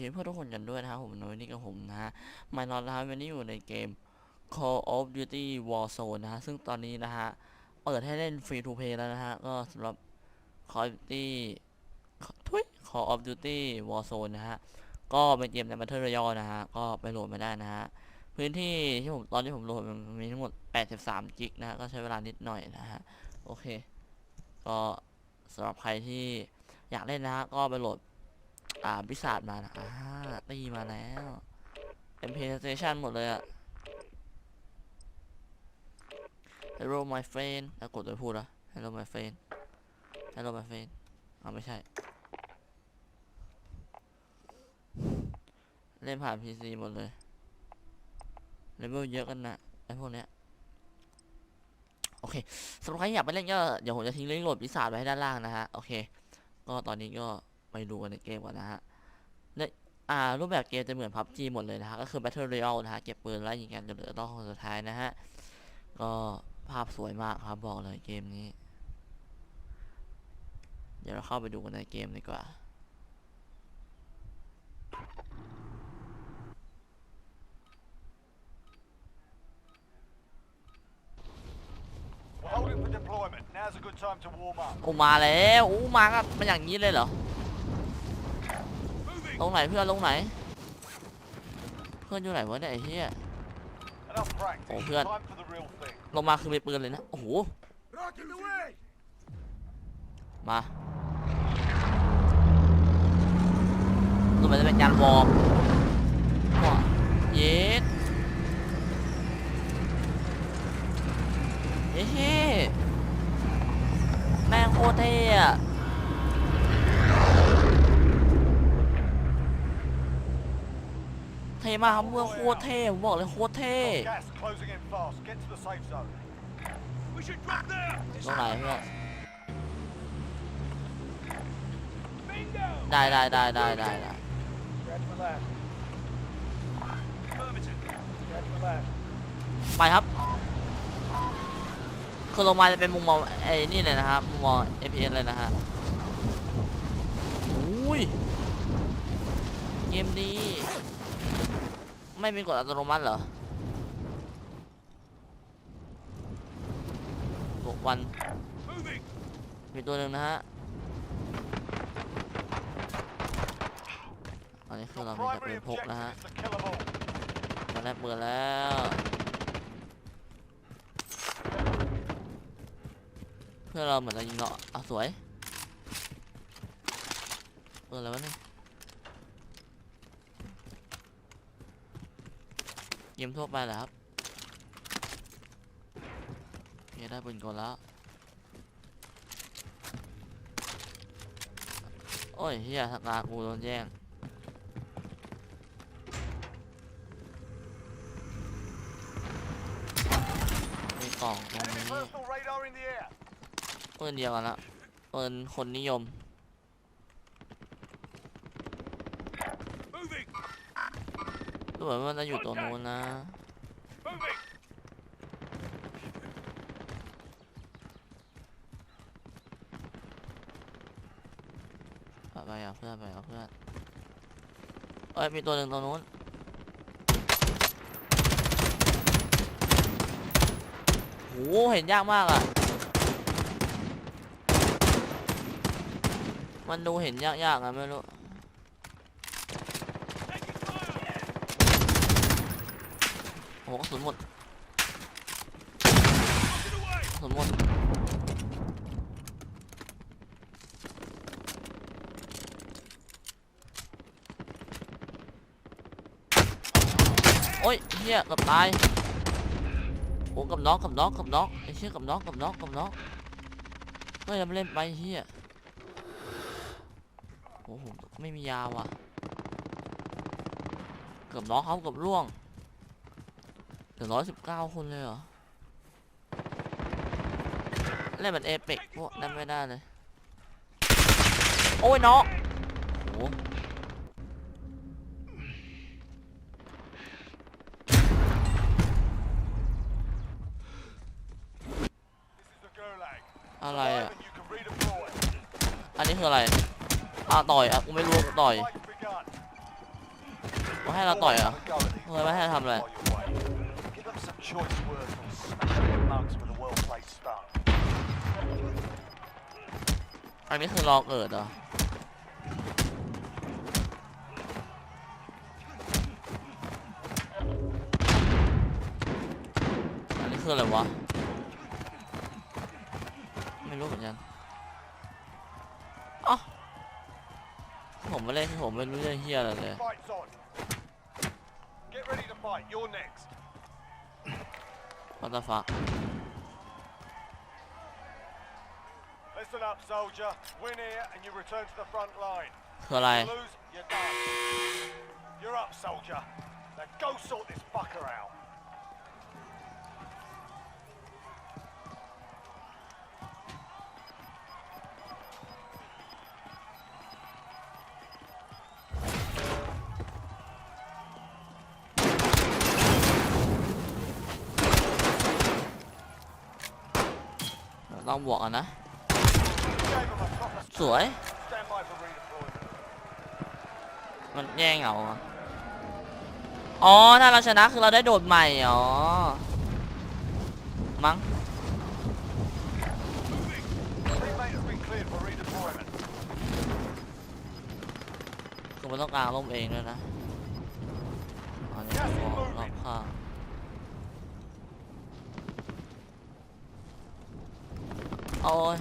ดีเพื่อนทุกคนกันด้วยนะครับผมโนยนี่กับผมนะฮะมานอนนะครับวันนี้อยู่ในเกม Call of Duty Warzone นะฮะซึ่งตอนนี้นะฮะเปิดให้เล่นฟรีทูเพย์แล้วนะฮะก็สำหรับ Call of Duty ทุย Call of Duty Warzone นะฮะ ก็เป็นเกมใน Battle Royale นะฮะ ก็ไปโหลดมาได้นะฮะ พื้นที่ที่ผมตอนที่ผมโหลดมันมีทั้งหมด 83 กิกนะฮะก็ใช้เวลานิดหน่อยนะฮะ โอเค ก็สำหรับใครที่อยากเล่นนะฮะ ก็ไปโหลด อ่าบิศาจมานะอ่าตีมาแล้วเป็น PlayStation หมดเลยอะ Hello my friend แล้วกดไปพูดอะ Hello my friend Hello my friend อ่าไม่ใช่ เล่นผ่าน PC หมดเลยเลเวลเยอะกันนะไอ้พวกเนี้ยโอเคสำหรับใครอยากไปเล่นก็เดี๋ยวผมจะทิ้งลิงก์โหลดพิศาจไว้ให้ด้านล่างนะฮะโอเคก็ตอนนี้ก็ไปดูกันในเกมก่อนนะฮะในอ่ารูปแบบเกมจะเหมือน PUBG หมดเลยนะฮะก็คือ Battle Royale นะฮะเก็บปืนไล่ยิงกันจนเหลือต้องคนสุดท้ายนะฮะก็ภาพสวยมากครับบอกเลยเกมนี้ เดี๋ยวเราเข้าไปดูกันในเกมดีกว่า deployment. Now's a good time to warm up. โอ้มาแล้วอู้มาก็มาอย่างนี้เลยเหรอลงไหนเพื่อนลงไหน เพื่อนอยู่ไหนวะเนี่ยไอ้เหี้ย Enough practice. Oh, good. Time for the real thing. ลงมาคือมีปืนเลยนะโอ้โห Rocket away! มาดูเหมือนจะเป็นการวอร์มว้าเย็ดเฮ้ แม่งโคตรเท่อะเท่มากครับเมื่อโคตรเท่ผมบอกเลยโคตรเท่ Gas closing in fast. Get to the safe zone. We should drop there. ตรงไหนเพื่อน Bingo! ได้ได้ได้ได้ได้ได้ Stretch my left. Affirmative. Stretch my left. ไปครับ คือลงมาจะเป็นมุมมองไอ้นี่เลยนะครับมุมมอง FPS เลยนะฮะอุ้ยเกมดีไม่มีกดอัตโนมัติเหรอบวกวันมีตัวหนึ่งนะฮะอันนี้คือเรามีแต่ปืนพกนะฮะ is to kill them all. มาได้ปืนแล้ว เพื่อเราเหมือนจะยิงเราอะสวยปืนอะไรวะเนี่ยยิงทั่วไปเหรอครับโอเคได้ปืนก่อนแล้ว โอ้ยเฮียสตากูโดนแย่งมีกล่องตรงนี้ ปืนเดียวกันละปืนคนนิยมดูเหมือนว่ามันจะอยู่ตรงนู้นนะไปไปอะเพื่อนไปอะเพื่อนเอ้ยมีตัวหนึ่งตรงนู้นโหเห็นยากมากอะ มันดูเห็นยากๆอะไม่รู้ โอ้โหกระสุนหมดกระสุนหมด โอ้ยเฮียเกับตายโอ้กับน้องกับน้องกับน้องไอ้เชี่ยกับน้องกับน้องกับน้องเฮ้ยยังไม่เล่นไปเฮีย อ้โหไม่มียาว่ะ เกือบน้องเขาเกับร่วงเหลือร้อยสิบเก้าคนเลยเหรอ เล่นแบบเอเปกพวกนั้นไม่ได้เลย โอ้ยน้องโอ้โห คืออะไรอะต่อยอะกูไม่รู้ว่า ต่อยมาให้เราต่อยเหรอเฮ้ยม่ให้ทำอะไอันนี้คือรอเกิดเหรออันนี้คืออะไรวะ ไม่รู้เหมือนกัน เล่นผมไม่รู้เรื่องเฮียอะไรเลย Fight's on. Get ready to fight. You're next. What the fuck Listen up, soldier. Win here and you return to the front line. คืออะไร Lose, you're done. You're up, soldier. Now go sort this fucker out. ต้องบวกกันนะ สวย มันแย่งเอาอะอ๋อ ถ้าเราชนะคือเราได้โดดใหม่ อ๋อ มั้งคือมันต้องกางล่มเองด้วยนะอันนี้ก็รอบข้าง โอ้ย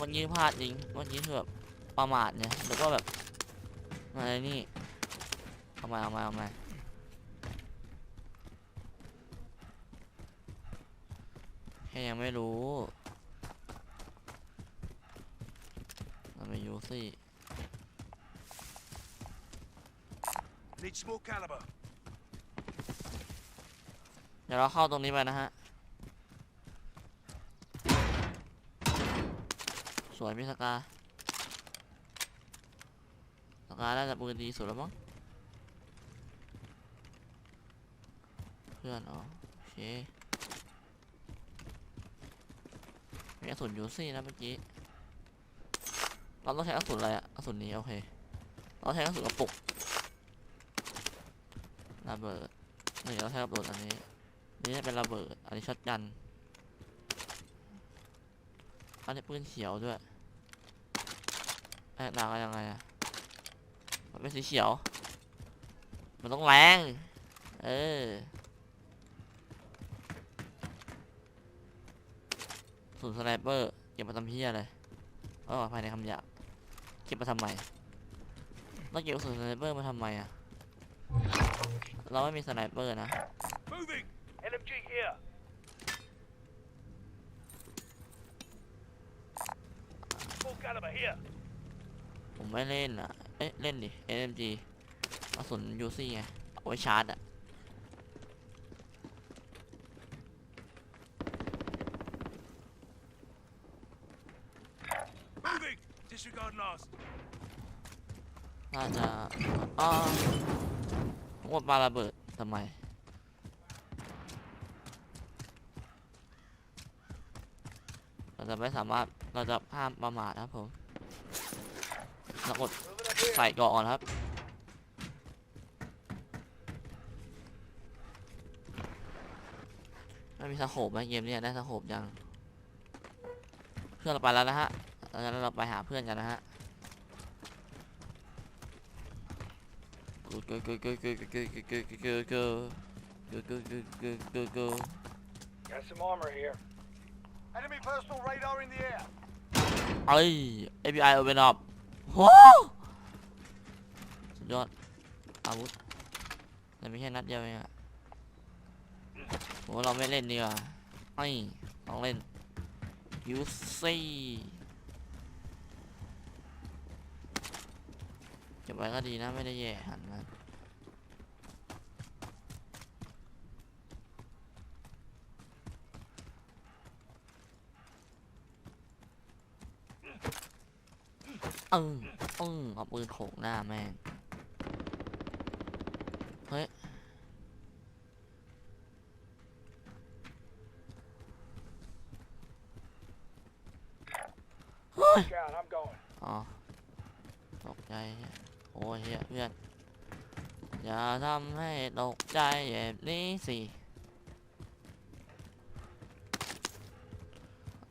วันนี้พลาดจริง วันนี้คือแบบประมาทเนี่ย แล้วก็แบบอะไรนี่เอามาเอามาเอามาแค่ยังไม่รู้เราไปยูซี่ Need small caliber. เดี๋ยวเราเข้าตรงนี้ไปนะฮะ สวยพี่สกาสกาน่าจะปืนดีสุดแล้วมั้ง เพื่อนอ๋อโอเคมีกระสุนยูซี่นะเมื่อกี้ เราต้องใช้กระสุนอะไรอะกระสุนนี้โอเค เราใช้กระสุนกระปุกระเบิดนี่เราใช้กระสุนอันนี้ นี่เป็นระเบิด อันนี้ช็อตกัน อันนี้ปืนเขียวด้วยแตกต่างกันยังไงอะมันเป็นสีเขียว มันต้องแรง เออศูนย์สไนเปอร์ เก็บมาทำเพี้ยเลยเออภายในคำหยาบเก็บมาทำไมต้องเก็บศูนย์สไนเปอร์มาทำไมอะเราไม่มีสไนเปอร์นะ Moving. LMG here. 'Small caliber here. ผมไม่เล่นอะ เอ๊ะ เล่นดิ SMG กระสุนยูซี่ไงเอาไว้ชาร์จอะ Moving. Disregard last. น่าจะอ๋อผมว่าปาระเบิดทำไม เรา จะไม่สามารถเราจะห้ามประมาทครับผมเรากดใส่ก่อนครับไม่มีสโคปไหมเกมเนี้ยได้สโคปยังเพื่อนเราไปแล้วนะฮะตอนนั้นเราไปหาเพื่อนกันนะฮะกูกูกูกูกูกูกูกูกูกูกูกูกูกูกูกูกู Got some armor here. Personal radar in the air. เอ้ย API open up โว้สุดยอด อาวุธแต่ไม่ใช่นัดเดียวเองอะโหเราไม่เล่นดีกว่าไม่ต้องเล่นยูซี่เก็บไว้ก็ดีนะไม่ได้แย่หันม เออเออเอาปืนโขกหน้าแม่ง เฮ้ยโอ๋อตกใจโอ้ยเฮียเพื่อน อย่าทำให้ตกใจแบบนี้สิ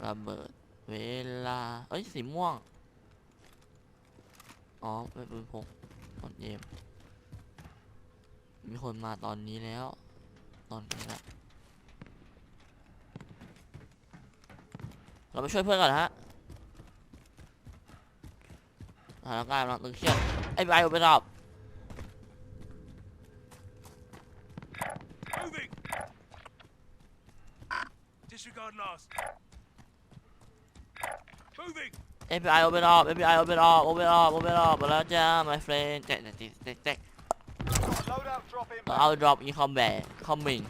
ระเบิดเวลา เอ้ยสีม่วง อ๋อไม่ปืนพกตอนเยมมีคนมาตอนนี้แล้ว ตอนนี้แหละเราไปช่วยเพื่อนก่อนฮะสถานการณ์กำลังตึงเครียดไอ้ใบไปรอบ Moving! Disregard last. Moving! FBI open up FBI open up open up open up มาแล้วจ้า my friend แจ๊กแจ๊กแจ๊กแจ๊ก Loadout drop in. เอา drop in combat coming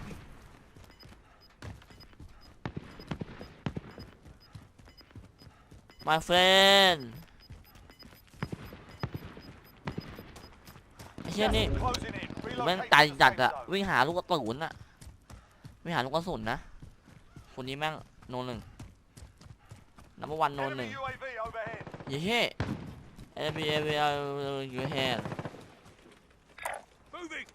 my friend ไอ้เชี่ยนี่ Closing in. แม่ง Relocate ใจ to the จัด safe อะ zone. วิ่งหาลูกกระสุนอะวิ่งหาลูกกระสุนนะ คนนี้แม่งโนนหนึ่งนับวันโนหนึ่ง Enemy UAV overhead. เย้เฮ้เอฟบีเอฟบีเอาอยู่แฮน Moving!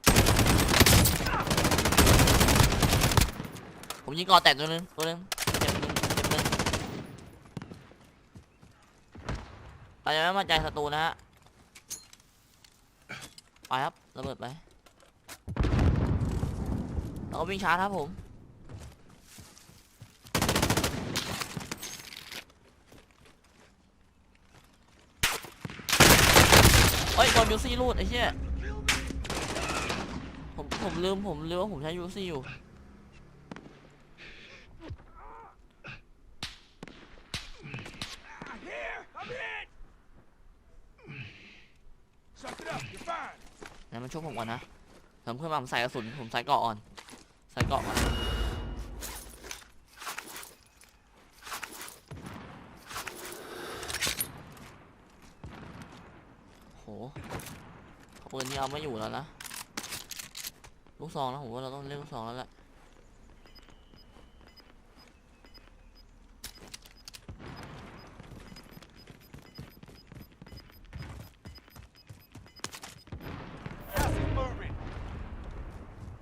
ผมยิงก่อแตกตัวหนึงตัวหนึงเจ็บหนึงเจ็บหนึงเราจะไม่มั่นใจศัตรูนะฮะไปครับระเบิดไปเราก็วิ่งช้าครับผม เฮ้ยโดนยูซี่รูดไอ้เชี่ยผมผมลืมผมลืมว่าผมใช้ยูซี่อยู่ I'm here! I'm hit! Suck it up, you're fine. งั้นช่วยผมก่อนนะผมเพื่อนมาผมใส่กระสุนผมใส่เกาะอ่อน ใส่เกาะก่อนโห ปืนนี้เอาไม่อยู่แล้วนะ ลูกซองนะผมว่าเราต้องเล่นลูกซองแล้วแหละ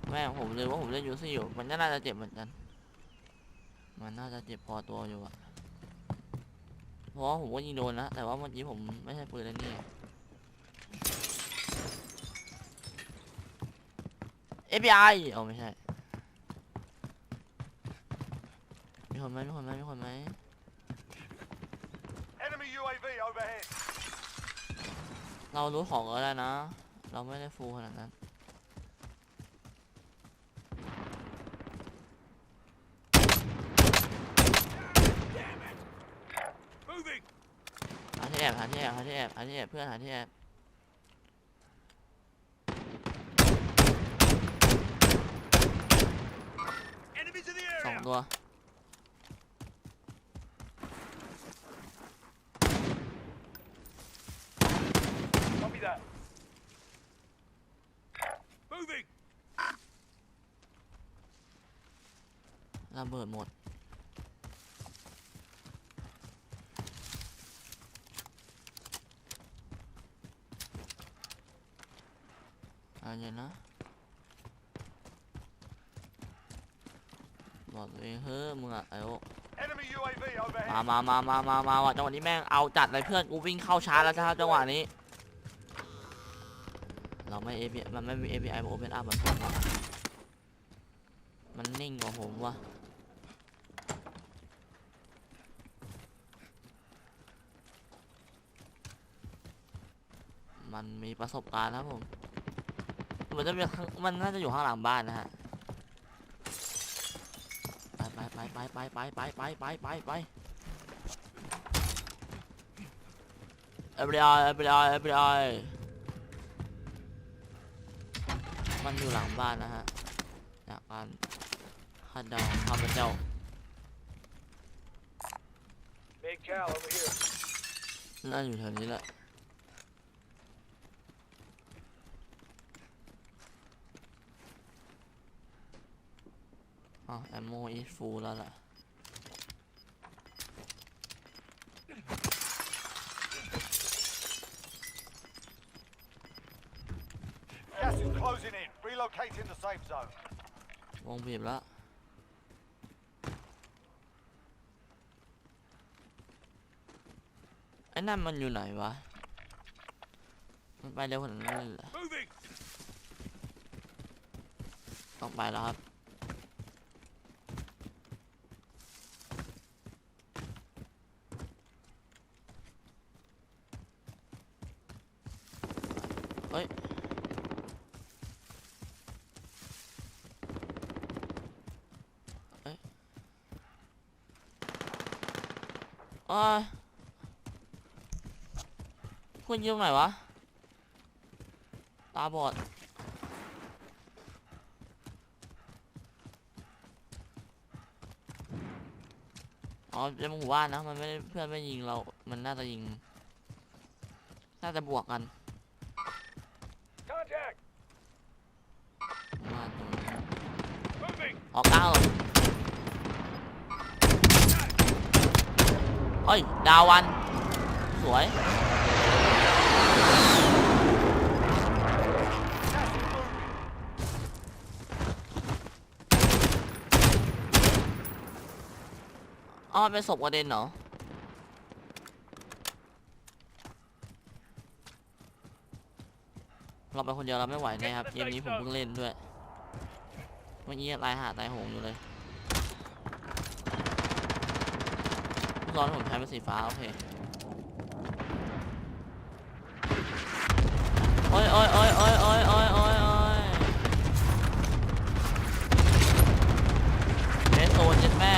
แม่ผมเลยว่าผมเล่นยูซี่อยู่ มันน่าจะเจ็บเหมือนกัน มันน่าจะเจ็บพอตัวอยู่อะเพราะผมก็ยิงโดนนะแต่ว่าเมื่อกี้ผมไม่ใช่ปืนแล้วนี่ FBI เอาไม่ใช่ มีคนไหมมีคนไหมมีคนไหม Enemy UAV overhead. เรารู้ของก็ได้นะ เราไม่ได้ฟูลขนาดนั้น Moving! หาที่แอบหาที่แอบหาที่แอบหาที่แอบเพื่อนหาที่แอบ Enemies in the สอง area! ตัว Copy that. Moving! ระเบิดหมดเอาเย็นนะ บ อกตัวเองเฮ้ยมึงอะไอ้โอ Enemy UAV overhead. มามามามามามาว่ะจังหวะนี้แม่งเอาจัดเลยเพื่อนกูวิ่งเข้าชาร์จแล้วนะครับจังหวะนี้ เราไม่ API มันไม่มี API มัน Open Up เหมือนผมว่ะมันนิ่งกว่าผมว่ะมันมีประสบการณ์ครับผม มันจะมีข้างมันน่าจะอยู่ข้างหลังบ้านนะฮะ ไปไปไปไปไปไปไปไปไปไปไปเอฟบีไอเอฟบีไอเอฟบีไอมันอยู่หลังบ้านนะฮะจากการคาดเดาข้าพเจ้า Big Cal over here. น่าอยู่แถวนี้แหละ แอมโมอีฟูแล้วล่ะวงบีบแล้วไอ้นั่นมันอยู่ไหนวะ มันไปเร็วขนาดนั้นเลยเหรอต้องไปแล้วครับ เฮ้ยเอ้ยอคุณยิงไหนวะ ตาบอดอ๋อเป็นหมู่บ้านนะ มันไม่เพื่อนไม่ยิงเรา มันน่าจะยิง น่าจะบวกกัน ออกกลาเฮ้ย ดาววัน สวย อ๋อเป็นศพกระเด็นเหรอเราไปคนเดียวเราไม่ไหวแนะครับ เกมนี้ผมเพิ่งเล่นด้วย มื่อกี้ตายหาตายโหงอยู่เลยลูกร้อนผมใช้เป็นสีฟ้าโอเคโอ้ยโอ้ยโอ้ยโอ้ยโอ้ยโอ้ยโอ้ยโอ้ยเดสโซนเจ็ดแม่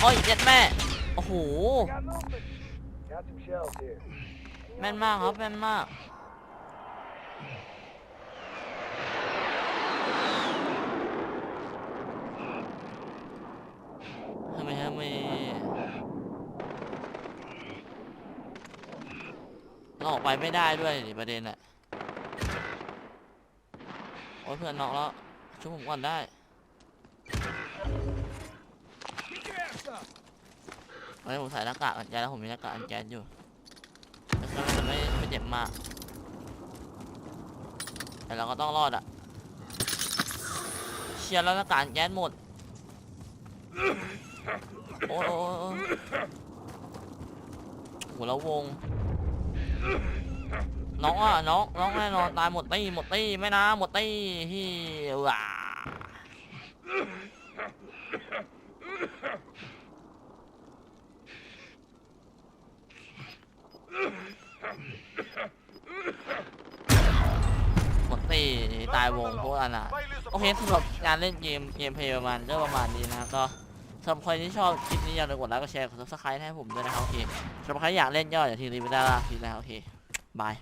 โอ้ยเจ็ดแม่ หแม่นมากครับแม่นมาก ทำไมทำไมเราออกไปไม่ได้ด้วยดิประเด็นอะโอ้ยเพื่อนนอกแล้วช่วยผมก่อนได้ Get your ass up! เฮ้ผมใส่หน้ากากกันแก๊สแล้วผมมีหน้ากากกันแก๊สอยู่แต่ก็จะไม่ไม่เจ็บมาก แต่เราก็ต้องรอดอะเชียร์แล้วหน้ากากกันแก๊สหมด โอ้โอ้ยโอ้ยโหแล้ววง น้องอะน้องน้องแน่นอนตายหมดตี้หมดตี้ไม่นะหมดตี้ที่ว้าหมด ตายวงพวกอันาถโอเคสำหรับการเล่นเกมเกมเพลย์ประมาณก็ประมาณนี้นะครับก็สำหรับใครที่ชอบคลิปนี้อย่าลืมกดไลค์กดแชร์กดซับสไครต์ให้ผมด้วยนะครับโอเคสำหรับใครอยากเล่นก็อย่าทิ้งรีวิวได้ละทีนะครับโอเคบาย